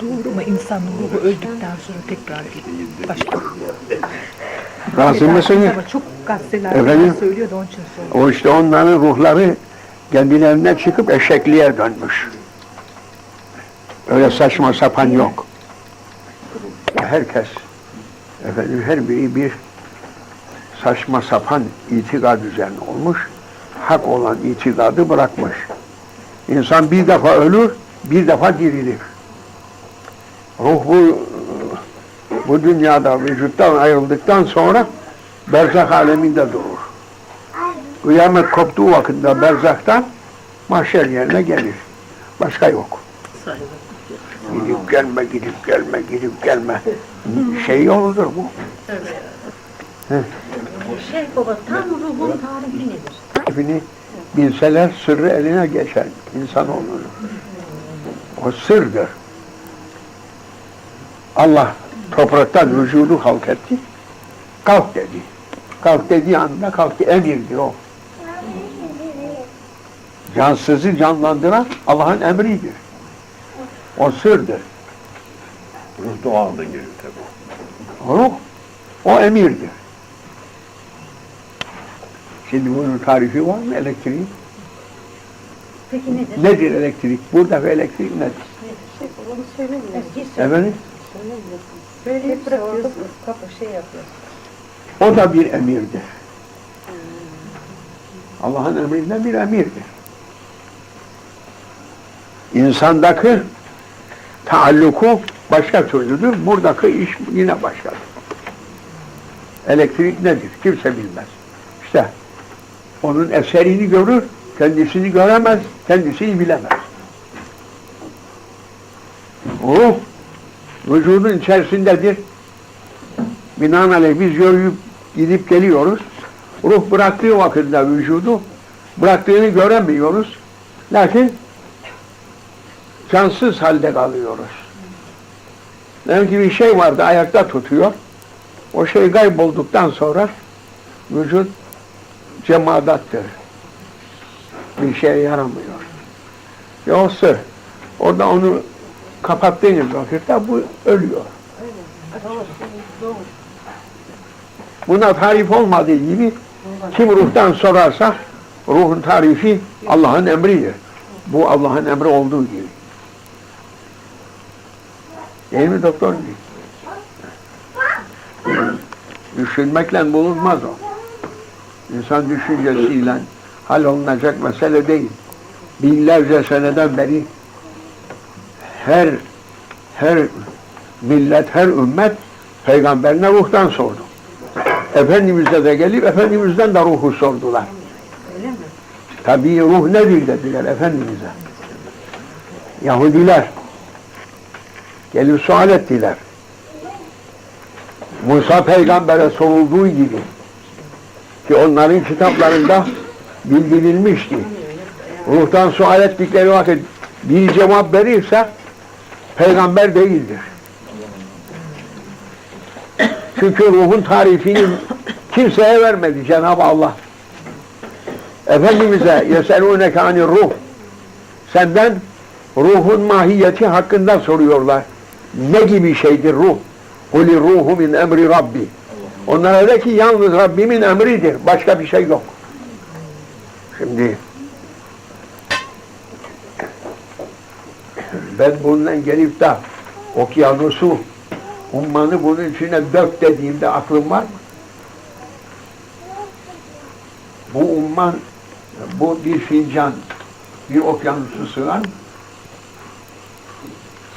Doğru mu insanın ruhu öldükten sonra tekrar? Başka. Razı mısınız? Ama çok gazetelerde Efendim? söylüyordu onun için sordum. O işte onların ruhları kendilerinden çıkıp eşekliğe dönmüş. Öyle saçma sapan yok. Herkes, efendim her biri bir saçma sapan itikad üzerine olmuş. Hak olan itikadı bırakmış. İnsan bir defa ölür, bir defa dirilir. Ruh bu, bu dünyada vücuttan ayrıldıktan sonra berzak aleminde durur. Kıyamet koptuğu vakitte berzaktan mahşer yerine gelir. Başka yok. Gidip gelme, gidip gelme, gidip gelme. Şey yoludur bu. Şey baba tam ruhun tarifi nedir? Tarifini bilseler sırrı eline geçer insanoğlunun. O sırdır. Allah topraktan vücudu halk etti. Kalk dedi. Kalk dediği anda kalktı. Emirdir o. Cansızı canlandıran Allah'ın emridir. O sırdır. Ruh doğalda geliyor tabii. Ruh, o emirdir. Şimdi bunun tarifi var mı elektriğin? Peki nedir? Nedir elektrik? Buradaki elektrik nedir? Onu söylemiyoruz. Efendim? Söyleyip bırakıyoruz. Kapı şey yapıyoruz. O da bir emirdir. Allah'ın emrinden bir emirdir. İnsandaki taalluku başka türlüdür. Buradaki iş yine başkadır. Elektrik nedir? Kimse bilmez. İşte onun eserini görür, kendisini göremez, kendisini bilemez. Ruh vücudun içerisindedir. Binaenaleyh biz yürüyüp gidip geliyoruz. Ruh bıraktığı vakitte vücudu bıraktığını göremiyoruz. Lakin cansız halde kalıyoruz. Demek ki bir şey vardı ayakta tutuyor. O şey kaybolduktan sonra vücut cemadattır. Bir şeye yaramıyor. Yoksa orada onu kapattığınız vakitte bu ölüyor. Buna tarif olmadığı gibi kim ruhtan sorarsa ruhun tarifi Allah'ın emridir. Bu Allah'ın emri olduğu gibi. Değil mi doktor? Düşünmekle bulunmaz o. İnsan düşüncesiyle hallolunacak mesele değil. Binlerce seneden beri her her millet, her ümmet peygamberine ruhtan sordu. Efendimiz'e de gelip Efendimiz'den de ruhu sordular. Öyle mi? Tabii ruh nedir dediler Efendimiz'e. Yahudiler gelip sual ettiler. Musa peygambere sorulduğu gibi ki onların kitaplarında bildirilmişti. Ruhtan sual ettikleri vakit bir cevap verirse peygamber değildir. Çünkü ruhun tarifini kimseye vermedi Cenab-ı Allah. Efendimiz'e yeselûneke anir ruh senden ruhun mahiyeti hakkında soruyorlar. Ne gibi şeydir ruh? Kuli ruhu min emri Rabbi. Onlara de ki yalnız Rabbimin emridir. Başka bir şey yok. Şimdi ben bundan gelip de okyanusu ummanı bunun içine dök dediğimde aklım var mı? Bu umman bu bir fincan bir okyanusu sığar mı?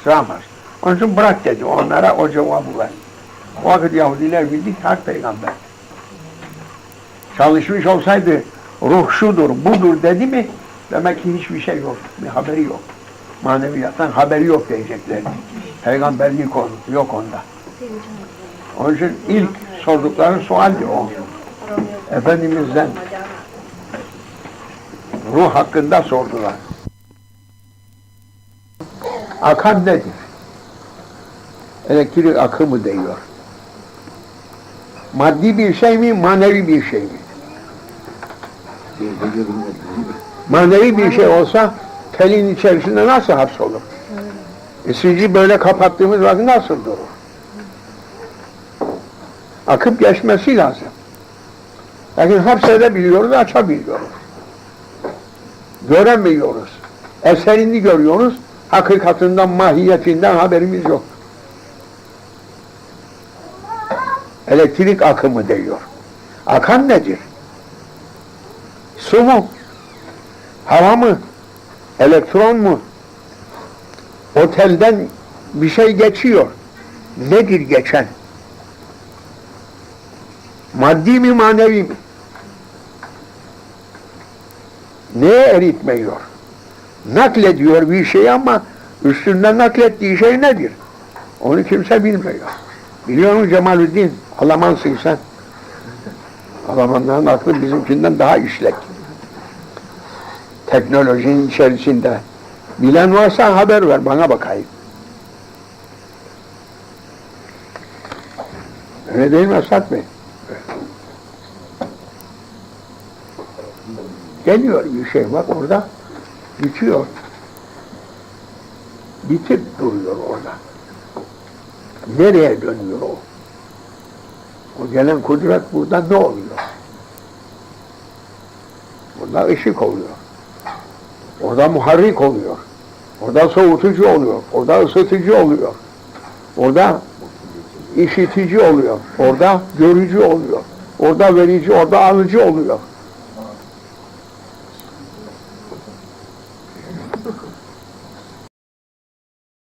Sığamaz. Onun için bırak dedi. Onlara o cevabı ver. O vakit Yahudiler bildi ki hak peygamber. Çalışmış olsaydı ruh şudur, budur dedi mi demek ki hiçbir şey yok. Bir haberi yok. Maneviyattan haberi yok diyecekler. Peygamberlik yok onda. Onun için ilk sordukları sualdi o. Efendimiz'den ruh hakkında sordular. Akan nedir? Elektrik akımı diyor. Maddi bir şey mi, manevi bir şey mi? Manevi bir şey olsa telin içerisinde nasıl hapsolur? Isıcı böyle kapattığımız vakit nasıl durur? Akıp geçmesi lazım. Lakin hapsedebiliyoruz, açabiliyoruz. Göremiyoruz. Eserini görüyoruz, hakikatinden, mahiyetinden haberimiz yok. Elektrik akımı diyor. Akan nedir? Su mu? Hava mı? Elektron mu? Otelden bir şey geçiyor. Nedir geçen? Maddi mi manevi mi? Neye eritmiyor? Naklediyor bir şey ama üstünden naklettiği şey nedir? Onu kimse bilmiyor. Biliyor musun Cemalüddin? Alamansın sen. Almanların aklı bizimkinden daha işlek. Teknolojinin içerisinde. Bilen varsa haber ver bana bakayım. Öyle değil mi Esat Bey? Geliyor bir şey bak orada bitiyor. Bitip duruyor orada. Nereye dönüyor o? O gelen kudret burada ne oluyor? Burada ışık oluyor. Orada muharrik oluyor. Orada soğutucu oluyor. Orada ısıtıcı oluyor. Orada işitici oluyor. Orada görücü oluyor. Orada verici, orada alıcı oluyor.